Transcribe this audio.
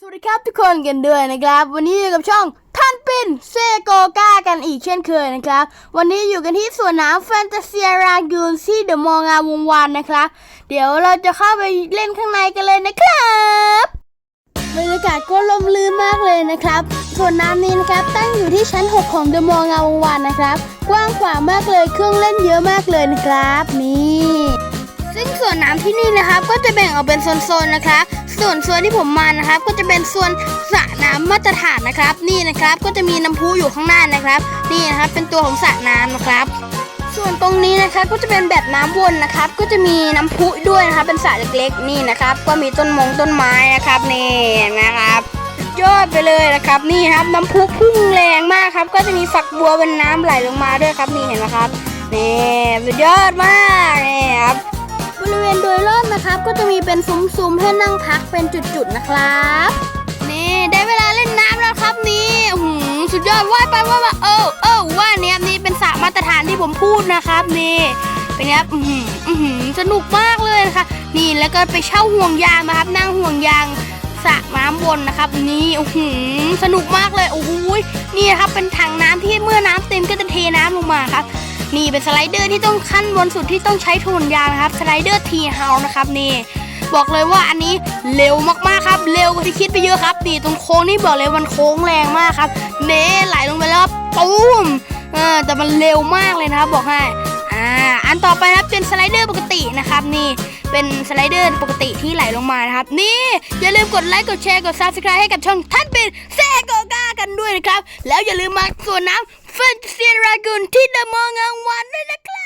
สวัสดีครับทุกคนกันด้วยนะครับ วันนี้อยู่กับช่องท่านปินเซโกกากันอีกเช่นเคยนะครับ วันนี้อยู่กันที่สวนน้ำแฟนตาเซียรากูนที่เดอะมองาวงวานนะครับ เดี๋ยวเราจะเข้าไปเล่นข้างในกันเลยนะครับบรรยากาศก็ลมลื่นมากเลยนะครับสวนน้ำนี้นะครับตั้งอยู่ที่ชั้น 6 ของเดอะมองาวงวานนะครับ กว้างขวางมากเลยเครื่องเล่นเยอะมากเลยนะครับนี่ ส่วนน้ำที่นี่นะครับ ก็จะแบ่งออกเป็นโซนๆนะครับ ส่วนส่วนที่ผมมานะครับ ก็จะเป็นส่วนสระน้ำมาตรฐานนะครับ นี่นะครับ ก็จะมีน้ำพุอยู่ข้างหน้านะครับ นี่นะครับ เป็นตัวของสระน้ำนะครับส่วนตรงนี้นะครับก็จะเป็นแบบน้ำวนนะครับ ก็จะมีน้ำพุด้วยนะครับเป็นสระเล็กๆ นี่นะครับ ก็มีต้นมงต้นไม้นะครับนี่นะครับยอดไปเลยนะครับ นี่ครับน้ำพุพุ่งแรงมากครับ ก็จะมีฝักบัวเป็นน้ำไหลลงมาด้วยครับนี่เห็นไหมครับนี่สุดยอดมาก ริเวณโดยรอบนะครับ ก็จะมีเป็นซุ้มๆให้นั่งพักเป็นจุดๆนะครับนี่ได้เวลาเล่นน้ำแล้วครับนี่หือสุดยอดว่ายไปว่ายมาเออเออว่าเนี่ยนี่เป็นสระมาตรฐานที่ผมพูดนะครับนี่เป็นครับอื้อหืออื้อหือสนุกมากเลยนะคะนี่แล้วก็ไปเช่าห่วงยางนะครับ นั่งห่วงยางสระน้ำวนนะครับ นี่โอ้โหสนุกมากเลยโอ้โหนี่ครับเป็นถังน้ำที่เมื่อน้ำเต็มก็จะเทน้ำลงมาครับ นี่เป็นสไลเดอร์ที่ต้องขั้นบนสุดที่ต้องใช้ทุนยางนะครับสไลเดอร์ทีเฮานะครับนี่บอกเลยว่าอันนี้เร็วมากๆครับ เร็วกว่าที่คิดไปเยอะครับนี่ตรงโค้งนี่บอกเลยมันโค้งแรงมากครับเน่ไหลลงไปแล้วครับตูมเออแต่มันเร็วมากเลยนะครับบอกให้อ่าอันต่อไปครับเป็นสไลเดอร์ปกตินะครับนี่เป็นสไลเดอร์ปกติที่ไหลลงมานะครับ นี่อย่าลืมกดไลค์กดแชร์กด subscribe ให้กับช่องท่านเป็นเซโกกากันด้วยนะครับ แล้วอย่าลืมมาส่วนน้ำ แฟนเซีรากุนที่เดอะมองงางวันด้วยนะครับ